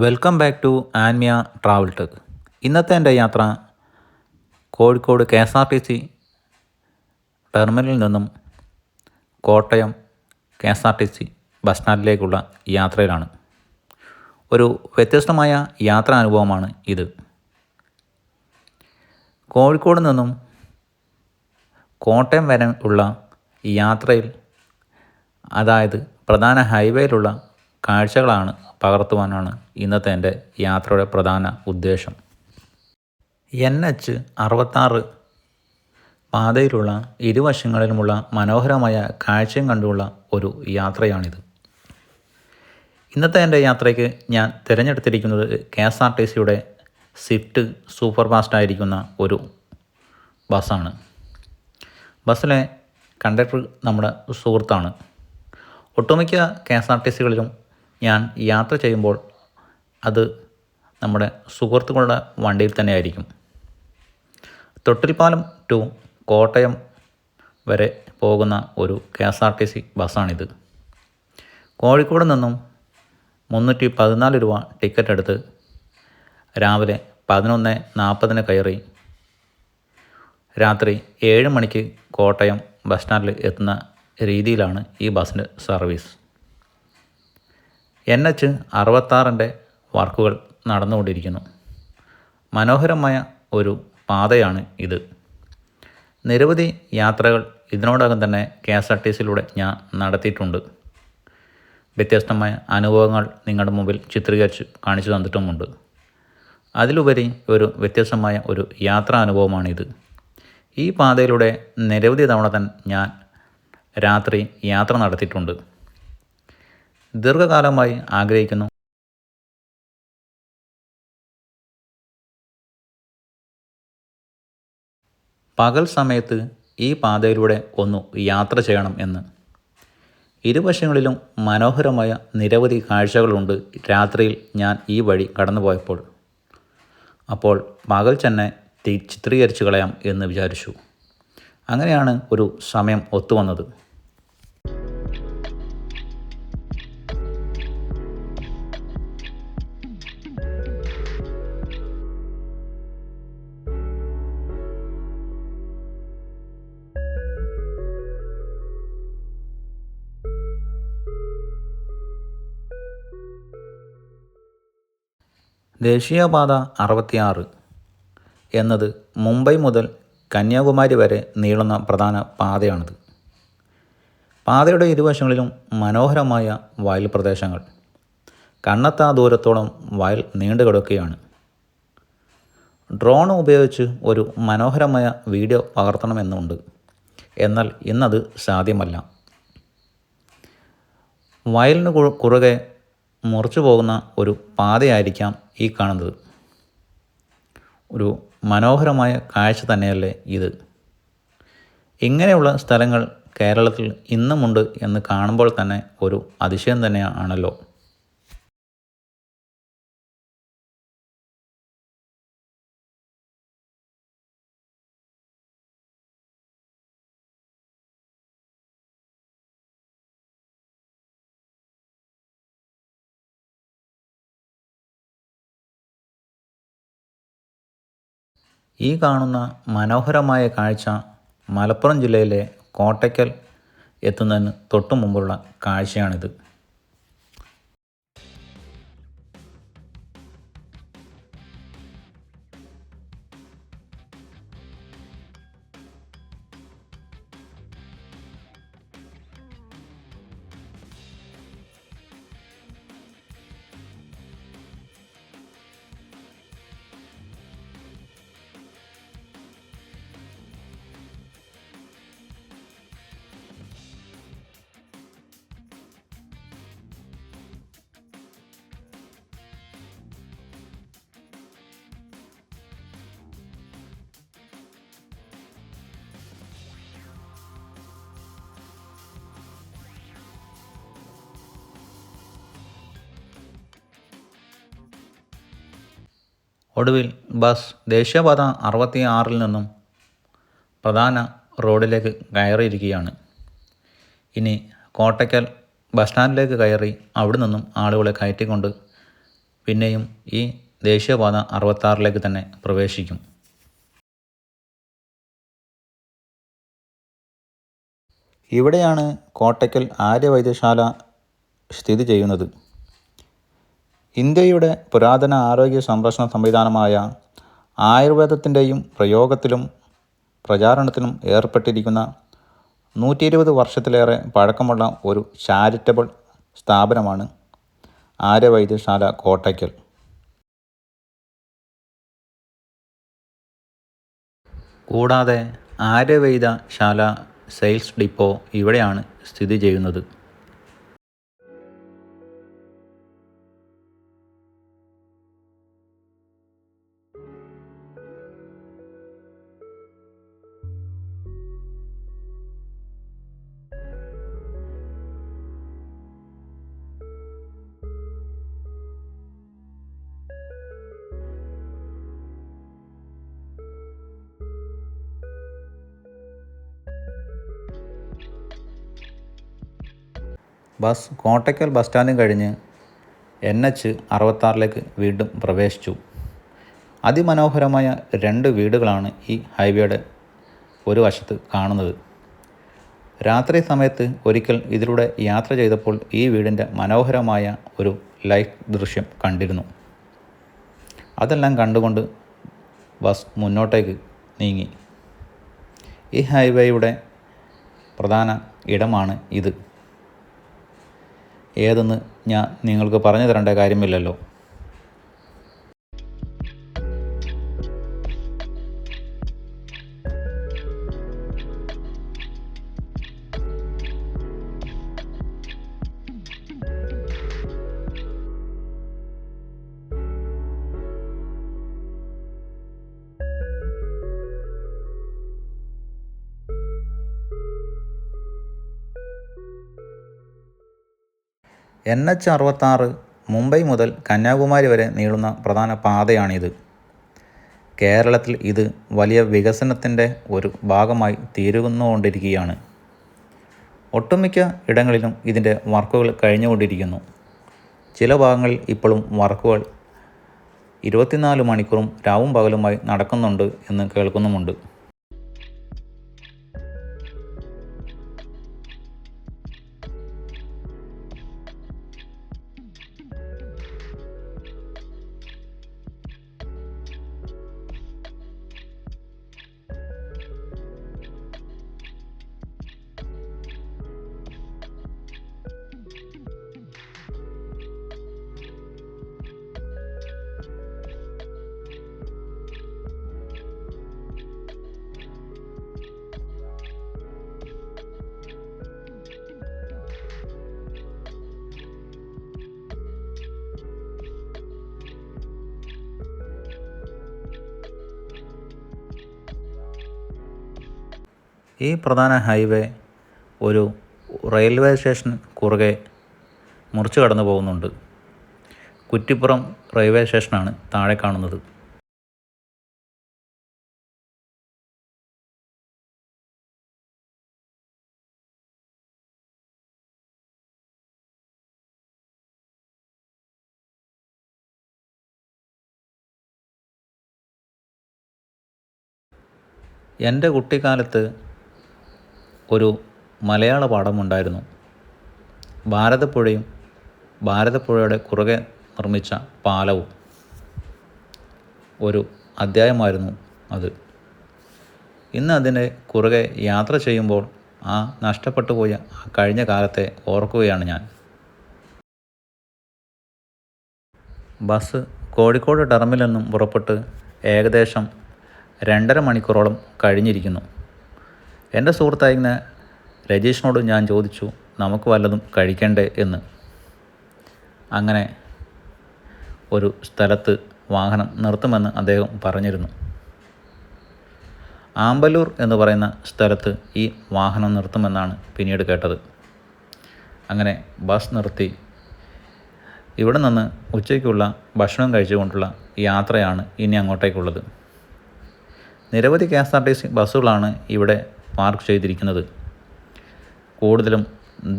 Welcome back to Anmiya travel tech ഇന്നത്തെ എന്റെ യാത്ര Kozhikode K S R T C ടെർമിനലിൽ നിന്നും Kottayam K S R T C bus സ്റ്റാൻഡിലേക്കുള്ള യാത്രയിലാണ്. ഒരു വ്യത്യസ്തമായ യാത്രാ അനുഭവമാണ് ഇത്. കോഴിക്കോട് നിന്നും കോട്ടയം വരെ ഉള്ള യാത്രയിൽ അതായത് പ്രധാന ഹൈവേയിലുള്ള കാഴ്ചകളാണ് പകർത്തുവാനാണ് ഇന്നത്തെ എന്റെ യാത്രയുടെ പ്രധാന ഉദ്ദേശം. എൻ എച്ച് അറുപത്താറ് പാതയിലുള്ള ഇരുവശങ്ങളിലുമുള്ള മനോഹരമായ കാഴ്ചയും കണ്ടുള്ള ഒരു യാത്രയാണിത്. ഇന്നത്തെ എന്റെ യാത്രയ്ക്ക് ഞാൻ തിരഞ്ഞെടുത്തിരിക്കുന്നത് കെ എസ് ആർ ടി സിയുടെ സ്വിഫ്റ്റ് സൂപ്പർ ഫാസ്റ്റ് ആയിരിക്കുന്ന ഒരു ബസ്സാണ്. ബസ്സിലെ കണ്ടക്ടർ നമ്മുടെ സുഹൃത്താണ്. ഒട്ടുമിക്ക കെ എസ് ആർ ടി സികളിലും ഞാൻ യാത്ര ചെയ്യുമ്പോൾ അത് നമ്മുടെ സുഹൃത്തുക്കളുടെ വണ്ടിയിൽ തന്നെ ആയിരിക്കും തൊട്ടിൽപ്പാലം ടു കോട്ടയം വരെ പോകുന്ന ഒരു K S R T C ബസ്സാണിത്. Kozhikode നിന്നും മുന്നൂറ്റി പതിനാല് രൂപ ടിക്കറ്റ് എടുത്ത് രാവിലെ പതിനൊന്ന് നാൽപ്പതിന് കയറി രാത്രി ഏഴ് മണിക്ക് കോട്ടയം ബസ് സ്റ്റാൻഡിൽ എത്തുന്ന രീതിയിലാണ് ഈ ബസ്സിന്റെ സർവീസ്. എൻ എച്ച് അറുപത്താറിന്റെ വർക്കുകൾ നടന്നുകൊണ്ടിരിക്കുന്നു. മനോഹരമായ ഒരു പാതയാണ് ഇത്. നിരവധി യാത്രകൾ ഇതിനോടകം തന്നെ കെ എസ് ആർ ടി സിയിലൂടെ ഞാൻ നടത്തിയിട്ടുണ്ട്. വ്യത്യസ്തമായ അനുഭവങ്ങൾ നിങ്ങളുടെ മുമ്പിൽ ചിത്രീകരിച്ച് കാണിച്ചു തന്നിട്ടുമുണ്ട്. അതിലുപരി ഒരു വ്യത്യസ്തമായ ഒരു യാത്രാ അനുഭവമാണിത്. ഈ പാതയിലൂടെ നിരവധി തവണ തന്നെ ഞാൻ രാത്രി യാത്ര നടത്തിയിട്ടുണ്ട്. ദീർഘകാലമായി ആഗ്രഹിക്കുന്നു. പകൽ സമയത്ത് ഈ പാതയിലൂടെ ഒന്ന് യാത്ര ചെയ്യണം എന്ന്. ഇരുവശങ്ങളിലും മനോഹരമായ നിരവധി കാഴ്ചകളുണ്ട് രാത്രിയിൽ ഞാൻ ഈ വഴി കടന്നുപോയപ്പോൾ. അപ്പോൾ പകൽ തന്നെ ചിത്രീകരിച്ചു കളയാം എന്ന് വിചാരിച്ചു. അങ്ങനെയാണ് ഒരു സമയം ഒത്തുവന്നത്. ദേശീയപാത അറുപത്തിയാറ് എന്നത് മുംബൈ മുതൽ കന്യാകുമാരി വരെ നീളുന്ന പ്രധാന പാതയാണിത്. പാതയുടെ ഇരുവശങ്ങളിലും മനോഹരമായ വയൽ പ്രദേശങ്ങൾ. കണ്ണെത്താ ദൂരത്തോളം വയൽ നീണ്ടു കിടക്കുകയാണ്. ഡ്രോൺ ഉപയോഗിച്ച് ഒരു മനോഹരമായ വീഡിയോ പകർത്തണമെന്നുണ്ട്. എന്നാൽ ഇന്നത് സാധ്യമല്ല. വയലിന് കുറുകെ മുറിച്ചു പോകുന്ന ഒരു പാതയായിരിക്കാം ഈ കാണുന്നത്. ഒരു മനോഹരമായ കാഴ്ച തന്നെയല്ലേ ഇത്. ഇങ്ങനെയുള്ള സ്ഥലങ്ങൾ കേരളത്തിൽ ഇന്നുമുണ്ട് എന്ന് കാണുമ്പോൾ തന്നെ ഒരു അതിശയം തന്നെയാണല്ലോ ഈ കാണുന്ന മനോഹരമായ കാഴ്ച മലപ്പുറം ജില്ലയിലെ കോട്ടയ്ക്കൽ എത്തുന്നതിന് തൊട്ടു മുമ്പുള്ള കാഴ്ചയാണിത്. ഒടുവിൽ ബസ് ദേശീയപാത അറുപത്തി ആറിൽ നിന്നും പ്രധാന റോഡിലേക്ക് കയറിയിരിക്കുകയാണ്. ഇനി കോട്ടയ്ക്കൽ ബസ് സ്റ്റാൻഡിലേക്ക് കയറി അവിടെ നിന്നും ആളുകളെ കയറ്റിക്കൊണ്ട് പിന്നെയും ഈ ദേശീയപാത അറുപത്താറിലേക്ക് തന്നെ പ്രവേശിക്കും. ഇവിടെയാണ് കോട്ടയ്ക്കൽ ആര്യവൈദ്യശാല സ്ഥിതി ചെയ്യുന്നത്. ഇന്ത്യയുടെ പുരാതന ആരോഗ്യ സംരക്ഷണ സംവിധാനമായ ആയുർവേദത്തിന്റെയും പ്രയോഗത്തിലും പ്രചാരണത്തിലും ഏർപ്പെട്ടിരിക്കുന്ന നൂറ്റി ഇരുപത് വർഷത്തിലേറെ പഴക്കമുള്ള ഒരു ചാരിറ്റബിൾ സ്ഥാപനമാണ് ആര്യവൈദ്യശാല കോട്ടയ്ക്കൽ. കൂടാതെ ആര്യവൈദ്യശാല സെയിൽസ് ഡിപ്പോ ഇവിടെയാണ് സ്ഥിതി ചെയ്യുന്നത്. ബസ് കോട്ടയ്ക്കൽ ബസ് സ്റ്റാൻഡും കഴിഞ്ഞ് എൻ എച്ച് അറുപത്താറിലേക്ക് വീണ്ടും പ്രവേശിച്ചു. അതിമനോഹരമായ രണ്ട് വീടുകളാണ് ഈ ഹൈവേയുടെ ഒരു വശത്ത് കാണുന്നത്. രാത്രി സമയത്ത് ഒരിക്കൽ ഇതിലൂടെ യാത്ര ചെയ്തപ്പോൾ ഈ വീടിന്റെ മനോഹരമായ ഒരു ലൈഫ് ദൃശ്യം കണ്ടിരുന്നു. അതെല്ലാം കണ്ടുകൊണ്ട് ബസ് മുന്നോട്ടേക്ക് നീങ്ങി. ഈ ഹൈവേയുടെ പ്രധാന ഇടമാണ് ഇത്. ഏതെന്ന് ഞാൻ നിങ്ങൾക്ക് പറഞ്ഞു തരേണ്ട കാര്യമില്ലല്ലോ. എൻ എച്ച് അറുപത്താറ് മുംബൈ മുതൽ കന്യാകുമാരി വരെ നീളുന്ന പ്രധാന പാതയാണിത്. കേരളത്തിൽ ഇത് വലിയ വികസനത്തിന്റെ ഒരു ഭാഗമായി തീരുന്നുകൊണ്ടിരിക്കുകയാണ്. ഒട്ടുമിക്ക ഇടങ്ങളിലും ഇതിന്റെ വർക്കുകൾ കഴിഞ്ഞുകൊണ്ടിരിക്കുന്നു. ചില ഭാഗങ്ങളിൽ ഇപ്പോഴും വർക്കുകൾ ഇരുപത്തിനാല് മണിക്കൂറും രാവും പകലുമായി നടക്കുന്നുണ്ട് എന്ന് കേൾക്കുന്നുമുണ്ട്. ഈ പ്രധാന ഹൈവേ ഒരു റെയിൽവേ സ്റ്റേഷൻ കുറുകെ മുറിച്ച് കടന്നു പോകുന്നുണ്ട്. കുറ്റിപ്പുറം റെയിൽവേ സ്റ്റേഷനാണ് താഴെ കാണുന്നത്. എന്റെ കുട്ടിക്കാലത്ത് ഒരു മലയാള പാഠമുണ്ടായിരുന്നു. ഭാരതപ്പുഴയും ഭാരതപ്പുഴയുടെ കുറുകെ നിർമ്മിച്ച പാലവും ഒരു അധ്യായമായിരുന്നു അത്. ഇന്ന് അതിന്റെ കുറുകെ യാത്ര ചെയ്യുമ്പോൾ ആ നഷ്ടപ്പെട്ടു പോയ ആ കഴിഞ്ഞ കാലത്തെ ഓർക്കുകയാണ് ഞാൻ. ബസ് കോഴിക്കോട് ടെർമിനലിൽ നിന്നും പുറപ്പെട്ട് ഏകദേശം രണ്ടര മണിക്കൂറോളം കഴിഞ്ഞിരിക്കുന്നു. എന്റെ സുഹൃത്തായിരുന്ന രജീഷിനോട് ഞാൻ ചോദിച്ചു നമുക്ക് വല്ലതും കഴിക്കണ്ടേ? എന്ന്. അങ്ങനെ ഒരു സ്ഥലത്ത് വാഹനം നിർത്തുമെന്ന് അദ്ദേഹം പറഞ്ഞിരുന്നു. ആമ്പലൂർ എന്ന് പറയുന്ന സ്ഥലത്ത് ഈ വാഹനം നിർത്തുമെന്നാണ് പിന്നീട് കേട്ടത്. അങ്ങനെ ബസ് നിർത്തി. ഇവിടെ നിന്ന് ഉച്ചയ്ക്കുള്ള ഭക്ഷണം കഴിച്ചുകൊണ്ടുള്ള യാത്രയാണ് ഇനി അങ്ങോട്ടേക്കുള്ളത്. നിരവധി K S R T C ബസ്സുകളാണ് ഇവിടെ പാർക്ക് ചെയ്തിരിക്കുന്നത്. കൂടുതലും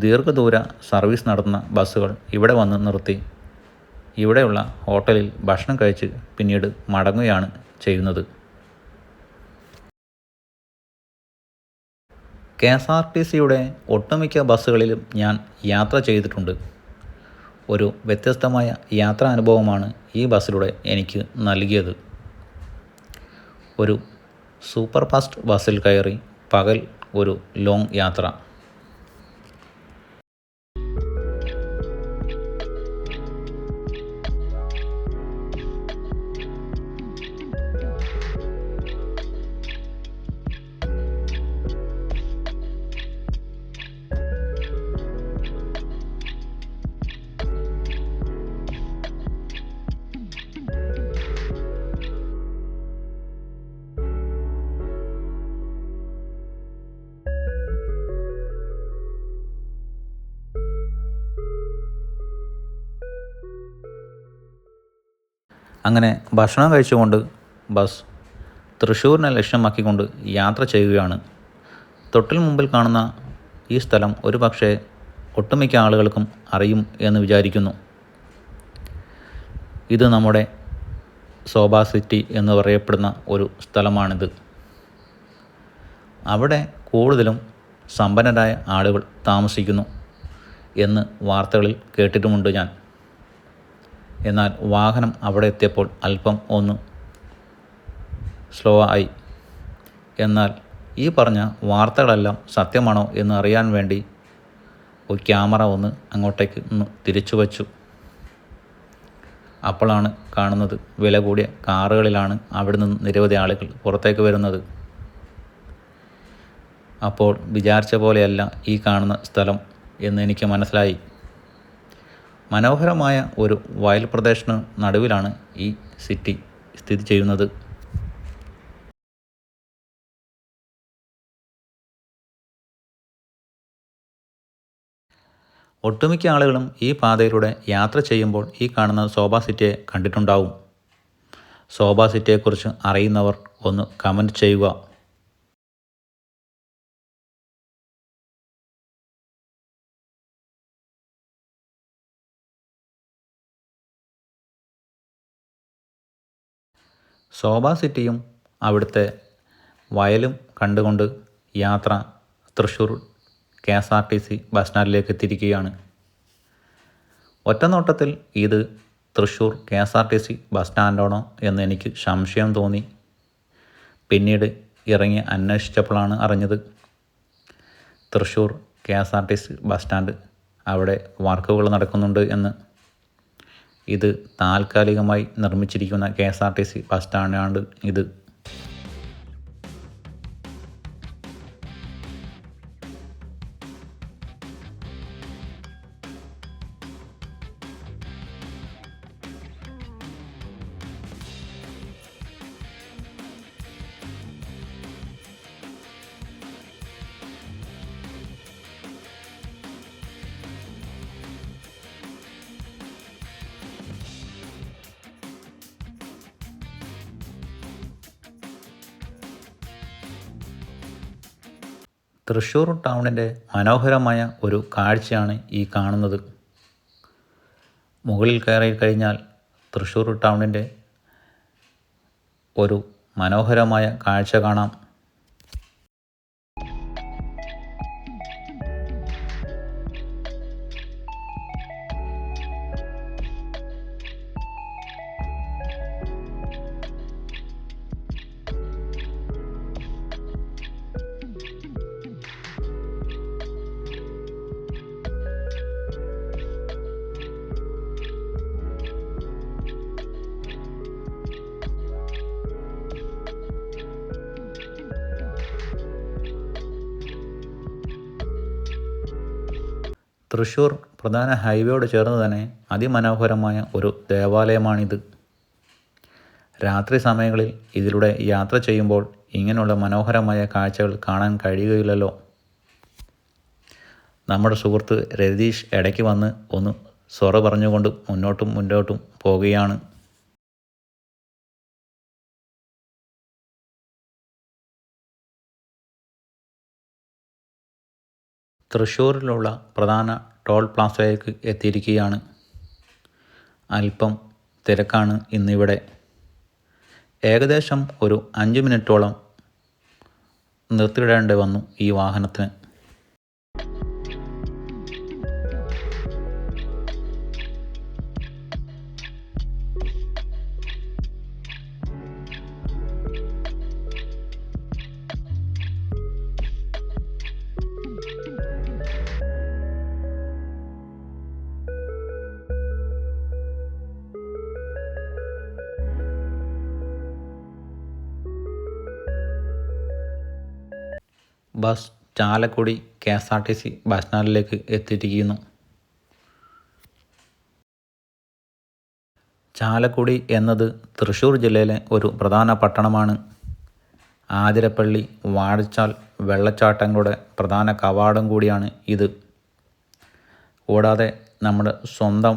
ദീർഘദൂര സർവീസ് നടത്തുന്ന ബസ്സുകൾ ഇവിടെ വന്ന് നിർത്തി. ഇവിടെയുള്ള ഹോട്ടലിൽ ഭക്ഷണം കഴിച്ച് പിന്നീട് മടങ്ങുകയാണ് ചെയ്യുന്നത്. കെ എസ് ആർ ടി സിയുടെ ഒട്ടുമിക്ക ബസ്സുകളിലും ഞാൻ യാത്ര ചെയ്തിട്ടുണ്ട്. ഒരു വ്യത്യസ്തമായ യാത്രാ അനുഭവമാണ് ഈ ബസ്സിലൂടെ എനിക്ക് നൽകിയത്. ഒരു സൂപ്പർ ഫാസ്റ്റ് ബസ്സിൽ കയറി പകൽ ഒരു ലോങ് യാത്ര. അങ്ങനെ ഭക്ഷണം കഴിച്ചുകൊണ്ട് ബസ് തൃശ്ശൂരിനെ ലക്ഷ്യമാക്കിക്കൊണ്ട് യാത്ര ചെയ്യുകയാണ്. തൊട്ടിൽ മുമ്പിൽ കാണുന്ന ഈ സ്ഥലം ഒരു പക്ഷേ ഒട്ടുമിക്ക ആളുകൾക്കും അറിയും എന്ന് വിചാരിക്കുന്നു. ഇത് നമ്മുടെ ശോഭ സിറ്റി എന്ന് പറയപ്പെടുന്ന ഒരു സ്ഥലമാണിത്. അവിടെ കൂടുതലും സമ്പന്നരായ ആളുകൾ താമസിക്കുന്നു എന്ന് വാർത്തകളിൽ കേട്ടിട്ടുമുണ്ട് ഞാൻ. എന്നാൽ വാഹനം അവിടെ എത്തിയപ്പോൾ അല്പം ഒന്ന് സ്ലോ ആയി. എന്നാൽ ഈ പറഞ്ഞ വാർത്തകളെല്ലാം സത്യമാണോ എന്ന് അറിയാൻ വേണ്ടി ഒരു ക്യാമറ ഒന്ന് അങ്ങോട്ടേക്ക് ഒന്ന് തിരിച്ചു വച്ചു. അപ്പോഴാണ് കാണുന്നത് വില കൂടിയ കാറുകളിലാണ് അവിടെ നിന്ന് നിരവധി ആളുകൾ പുറത്തേക്ക് വരുന്നത്. അപ്പോൾ വിചാരിച്ച പോലെയല്ല ഈ കാണുന്ന സ്ഥലം എന്ന് എനിക്ക് മനസ്സിലായി. മനോഹരമായ ഒരു വയൽ പ്രദേശത്തിന് നടുവിലാണ് ഈ സിറ്റി സ്ഥിതി ചെയ്യുന്നത്. ഒട്ടുമിക്ക ആളുകളും ഈ പാതയിലൂടെ യാത്ര ചെയ്യുമ്പോൾ ഈ കാണുന്ന ശോഭ സിറ്റിയെ കണ്ടിട്ടുണ്ടാവും. ശോഭ സിറ്റിയെക്കുറിച്ച് അറിയുന്നവർ ഒന്ന് കമന്റ് ചെയ്യുക. ശോഭ സിറ്റിയും അവിടുത്തെ വയലും കണ്ടുകൊണ്ട് യാത്ര Thrissur K S R T C bus സ്റ്റാൻഡിലേക്ക് എത്തിയിരിക്കുകയാണ്. ഒറ്റനോട്ടത്തിൽ ഇത് Thrissur K S R T C bus സ്റ്റാൻഡാണോ എന്ന് എനിക്ക് സംശയം തോന്നി. പിന്നീട് ഇറങ്ങി അന്വേഷിച്ചപ്പോഴാണ് അറിഞ്ഞത് Thrissur K S R T C bus stand അവിടെ വർക്കുകൾ നടക്കുന്നുണ്ട് എന്ന്. ഇത് താൽക്കാലികമായി നിർമ്മിച്ചിരിക്കുന്ന K S R T C bus സ്റ്റാൻഡാണ് ഇത് തൃശ്ശൂർ ടൗണിന്റെ മനോഹരമായ ഒരു കാഴ്ചയാണ് ഈ കാണുന്നത്. മുകളിൽ കയറി കഴിഞ്ഞാൽ തൃശ്ശൂർ ടൗണിന്റെ ഒരു മനോഹരമായ കാഴ്ച കാണാം. തൃശ്ശൂർ പ്രധാന ഹൈവേയോട് ചേർന്ന് തന്നെ അതിമനോഹരമായ ഒരു ദേവാലയമാണിത്. രാത്രി സമയങ്ങളിൽ ഇതിലൂടെ യാത്ര ചെയ്യുമ്പോൾ ഇങ്ങനെയുള്ള മനോഹരമായ കാഴ്ചകൾ കാണാൻ കഴിയുകയില്ലല്ലോ. നമ്മുടെ സുഹൃത്ത് രതീഷ് ഇടയ്ക്ക് വന്ന് ഒന്ന് സൊറ പറഞ്ഞുകൊണ്ട് മുന്നോട്ടും മുന്നോട്ടും പോവുകയാണ് തൃശ്ശൂരിലുള്ള പ്രധാന ടോൾ പ്ലാസയിലേക്ക് എത്തിയിരിക്കുകയാണ്. അല്പം തിരക്കാണ് ഇന്നിവിടെ. ഏകദേശം ഒരു അഞ്ച് മിനിറ്റോളം നിർത്തിയിടേണ്ടി വന്നു ഈ വാഹനത്തിന്. Bus Chalakudy K S R T C bus സ്റ്റാൻഡിലേക്ക് എത്തിയിരിക്കുന്നു. ചാലക്കുടി എന്നത് തൃശ്ശൂർ ജില്ലയിലെ ഒരു പ്രധാന പട്ടണമാണ്. ആതിരപ്പള്ളി വാഴച്ചാൽ വെള്ളച്ചാട്ടങ്ങളുടെ പ്രധാന കവാടം കൂടിയാണ് ഇത്. കൂടാതെ നമ്മുടെ സ്വന്തം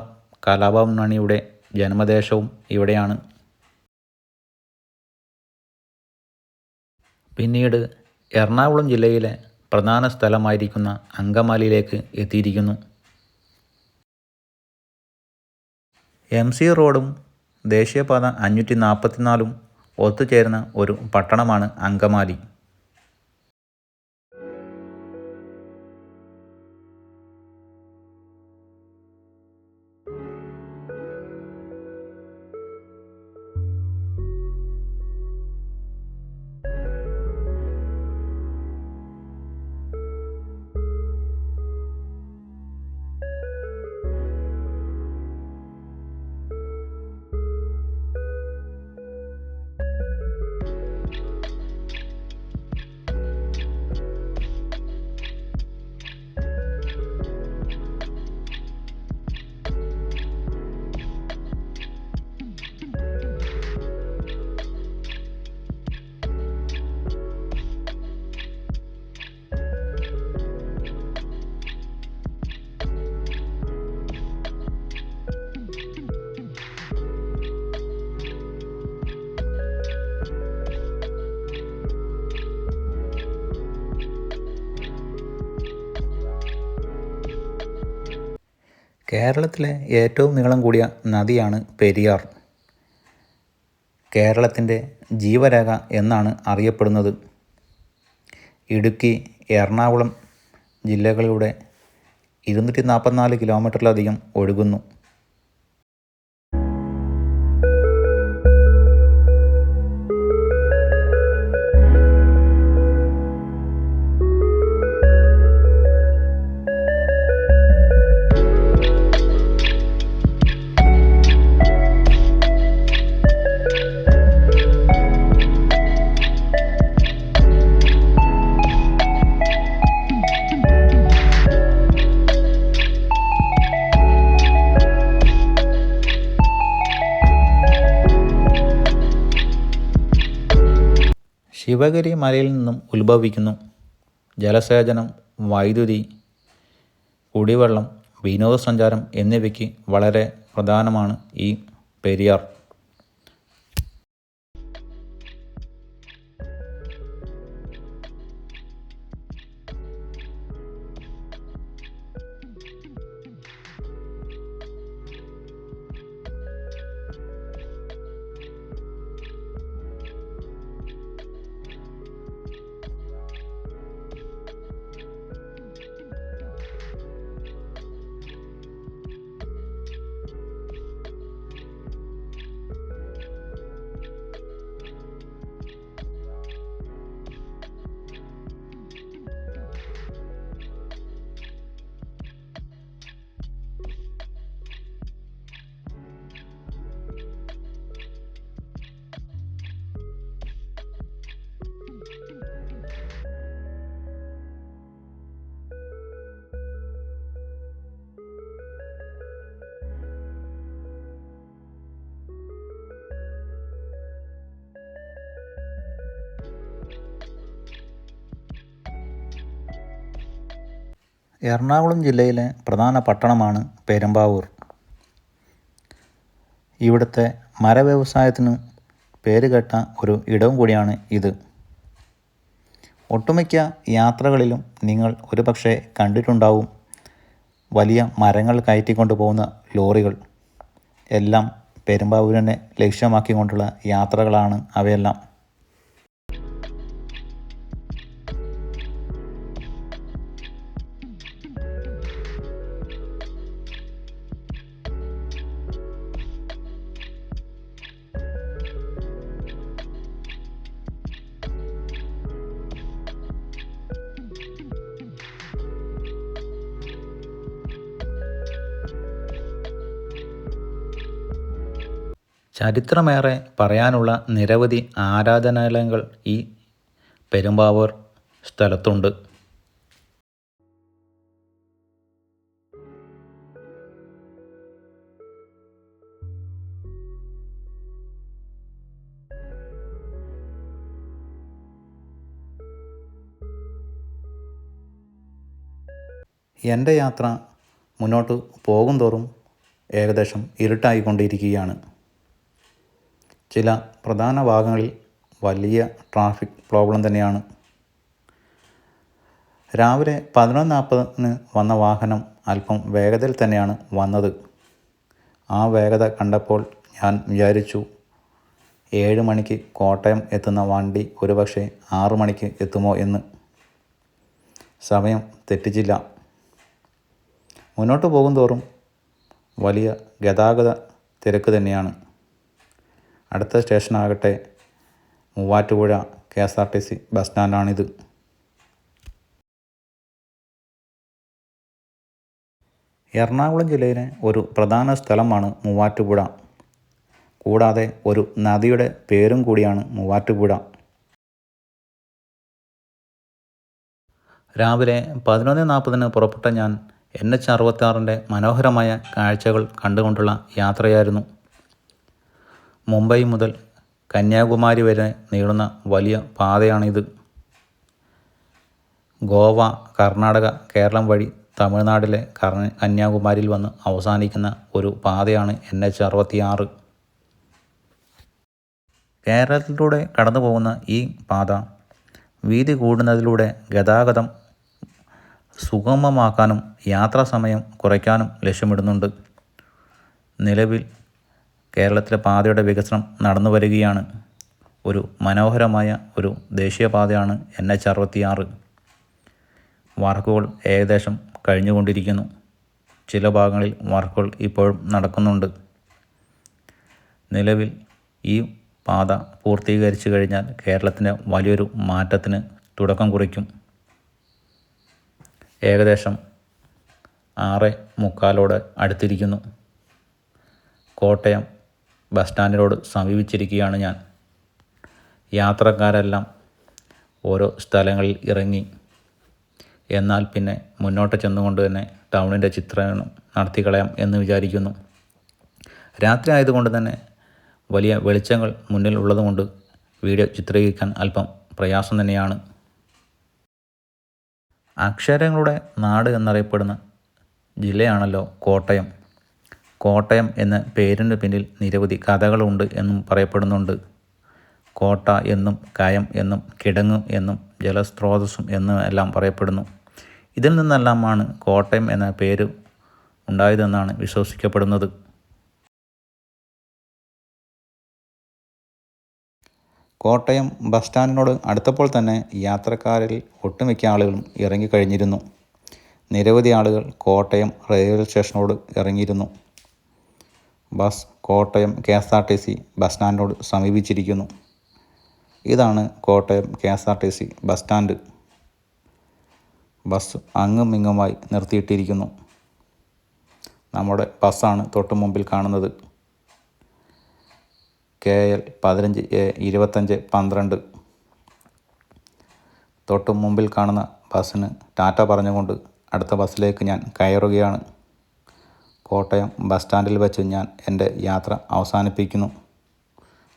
കലാഭവൻ മണിയുടെ ജന്മദേശവും ഇവിടെയാണ്. പിന്നീട് എറണാകുളം ജില്ലയിലെ പ്രധാന സ്ഥലമായിരിക്കുന്ന അങ്കമാലിയിലേക്ക് എത്തിയിരിക്കുന്നു. എം സി റോഡും ദേശീയപാത അഞ്ഞൂറ്റി നാൽപ്പത്തിനാലും ഒത്തുചേരുന്ന ഒരു പട്ടണമാണ് അങ്കമാലി. കേരളത്തിലെ ഏറ്റവും നീളം കൂടിയ നദിയാണ് പെരിയാർ. കേരളത്തിന്റെ ജീവരേഖ എന്നാണ് അറിയപ്പെടുന്നത്. ഇടുക്കി എറണാകുളം ജില്ലകളിലൂടെ ഇരുന്നൂറ്റി നാൽപ്പത്തിനാല് കിലോമീറ്ററിലധികം ഒഴുകുന്നു. ശിവഗിരി മലയിൽ നിന്നും ഉത്ഭവിക്കുന്നു. ജലസേചനം വൈദ്യുതി കുടിവെള്ളം വിനോദസഞ്ചാരം എന്നിവയ്ക്ക് വളരെ പ്രധാനമാണ് ഈ പെരിയാർ. എറണാകുളം ജില്ലയിലെ പ്രധാന പട്ടണമാണ് പെരുമ്പാവൂർ. ഇവിടുത്തെ മരവ്യവസായത്തിന് പേരുകേട്ട ഒരു ഇടവും കൂടിയാണ് ഇത്. ഒട്ടുമിക്ക യാത്രകളിലും നിങ്ങൾ ഒരുപക്ഷെ കണ്ടിട്ടുണ്ടാവും വലിയ മരങ്ങൾ കയറ്റിക്കൊണ്ടു പോകുന്ന ലോറികൾ. എല്ലാം പെരുമ്പാവൂരിനെ ലക്ഷ്യമാക്കിക്കൊണ്ടുള്ള യാത്രകളാണ് അവയെല്ലാം. ചരിത്രമേറെ പറയാനുള്ള നിരവധി ആരാധനാലയങ്ങൾ ഈ പെരുമ്പാവൂർ സ്ഥലത്തുണ്ട്. എന്റെ യാത്ര മുന്നോട്ട് പോകും തോറും ഏകദേശം ഇരുട്ടായിക്കൊണ്ടിരിക്കുകയാണ്. ചില പ്രധാന ഭാഗങ്ങളിൽ വലിയ ട്രാഫിക് പ്രോബ്ലം തന്നെയാണ്. രാവിലെ പതിനൊന്ന് നാൽപ്പതിന് വന്ന വാഹനം അല്പം വേഗതയിൽ തന്നെയാണ് വന്നത്. ആ വേഗത കണ്ടപ്പോൾ ഞാൻ വിചാരിച്ചു ഏഴ് മണിക്ക് കോട്ടയം എത്തുന്ന വണ്ടി ഒരുപക്ഷെ ആറു മണിക്ക് എത്തുമോ എന്ന്. സമയം തെറ്റിച്ചില്ല. മുന്നോട്ട് പോകും തോറും വലിയ ഗതാഗത തിരക്ക് തന്നെയാണ്. അടുത്ത സ്റ്റേഷനാകട്ടെ. Muvattupuzha K S R T C bus സ്റ്റാൻഡാണിത്. Ernakulam ജില്ലയിലെ ഒരു പ്രധാന സ്ഥലമാണ് മൂവാറ്റുപുഴ. കൂടാതെ ഒരു നദിയുടെ പേരും കൂടിയാണ് മൂവാറ്റുപുഴ. രാവിലെ പതിനൊന്ന് നാൽപ്പതിന് പുറപ്പെട്ട ഞാൻ എൻ എച്ച് അറുപത്താറിന്റെ മനോഹരമായ കാഴ്ചകൾ കണ്ടുകൊണ്ടുള്ള യാത്രയായിരുന്നു. മുംബൈ മുതൽ കന്യാകുമാരി വരെ നീളുന്ന വലിയ പാതയാണിത്. ഗോവ കർണാടക കേരളം വഴി തമിഴ്നാട്ടിലെ കന്യാകുമാരിയിൽ വന്ന് അവസാനിക്കുന്ന ഒരു പാതയാണ് എൻ എച്ച് അറുപത്തിയാറ്. കേരളത്തിലൂടെ കടന്നു പോകുന്ന ഈ പാത വീതി കൂടുന്നതിലൂടെ ഗതാഗതം സുഗമമാക്കാനും യാത്രാസമയം കുറയ്ക്കാനും ലക്ഷ്യമിടുന്നുണ്ട്. നിലവിൽ കേരളത്തിലെ പാതയുടെ വികസനം നടന്നു വരികയാണ്. ഒരു മനോഹരമായ ഒരു ദേശീയപാതയാണ് എൻ എച്ച് അറുപത്തിയാറ്. വർക്കുകൾ ഏകദേശം കഴിഞ്ഞുകൊണ്ടിരിക്കുന്നു. ചില ഭാഗങ്ങളിൽ വർക്കുകൾ ഇപ്പോഴും നടക്കുന്നുണ്ട്. നിലവിൽ ഈ പാത പൂർത്തീകരിച്ചു കഴിഞ്ഞാൽ കേരളത്തിന്റെ വലിയൊരു മാറ്റത്തിന് തുടക്കം കുറിക്കും. ഏകദേശം ആറ് മുക്കാലോട് അടുത്തിരിക്കുന്നു. കോട്ടയം ബസ് സ്റ്റാൻഡിനോട് സമീപിച്ചിരിക്കുകയാണ് ഞാൻ. യാത്രക്കാരെല്ലാം ഓരോ സ്ഥലങ്ങളിൽ ഇറങ്ങി. എന്നാൽ പിന്നെ മുന്നോട്ട് ചെന്നുകൊണ്ട് തന്നെ ടൗണിന്റെ ചിത്രണം നടത്തിക്കളയാം എന്ന് വിചാരിക്കുന്നു. രാത്രി ആയതുകൊണ്ട് തന്നെ വലിയ വെളിച്ചങ്ങൾ മുന്നിൽ ഉള്ളതുകൊണ്ട് വീഡിയോ ചിത്രീകരിക്കാൻ അല്പം പ്രയാസം തന്നെയാണ്. അക്ഷരങ്ങളുടെ നാട് എന്നറിയപ്പെടുന്ന ജില്ലയാണല്ലോ കോട്ടയം. കോട്ടയം എന്ന പേരിന് പിന്നിൽ നിരവധി കഥകളുണ്ട് എന്നും പറയപ്പെടുന്നുണ്ട്. കോട്ട എന്നും കയം എന്നും കിടങ്ങ് എന്നും ജലസ്രോതസ്സും എന്നും എല്ലാം പറയപ്പെടുന്നു. ഇതിൽ നിന്നെല്ലാമാണ് കോട്ടയം എന്ന പേര് ഉണ്ടായതെന്നാണ് വിശ്വസിക്കപ്പെടുന്നത്. കോട്ടയം ബസ് സ്റ്റാൻഡിനോട് അടുത്തപ്പോൾ തന്നെ യാത്രക്കാരിൽ ഒട്ടുമിക്ക ആളുകളും ഇറങ്ങിക്കഴിഞ്ഞിരുന്നു. നിരവധി ആളുകൾ കോട്ടയം റെയിൽവേ സ്റ്റേഷനോട് ഇറങ്ങിയിരുന്നു. Bus Kottayam K S R T C bus സ്റ്റാൻഡിനോട് സമീപിച്ചിരിക്കുന്നു. ഇതാണ് Kottayam K S R T C bus stand. Bus അങ്ങും ഇങ്ങുമായി നിർത്തിയിട്ടിരിക്കുന്നു. നമ്മുടെ ബസ്സാണ് തൊട്ട് മുമ്പിൽ കാണുന്നത്. കെ എൽ പതിനഞ്ച് എ ഇരുപത്തഞ്ച് പന്ത്രണ്ട്. തൊട്ട് മുമ്പിൽ കാണുന്ന ബസ്സിന് ടാറ്റ പറഞ്ഞുകൊണ്ട് അടുത്ത ബസ്സിലേക്ക് ഞാൻ കയറുകയാണ്. കോട്ടയം ബസ് സ്റ്റാൻഡിൽ വെച്ച് ഞാൻ എന്റെ യാത്ര അവസാനിപ്പിക്കുന്നു.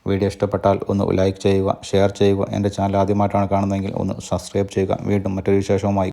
വീഡിയോ ഇഷ്ടപ്പെട്ടാൽ ഒന്ന് ലൈക്ക് ചെയ്യുക ഷെയർ ചെയ്യുക. എന്റെ ചാനൽ ആദ്യമായിട്ടാണ് കാണുന്നതെങ്കിൽ ഒന്ന് സബ്സ്ക്രൈബ് ചെയ്യുക. വീണ്ടും മറ്റൊരു വിശേഷവുമായി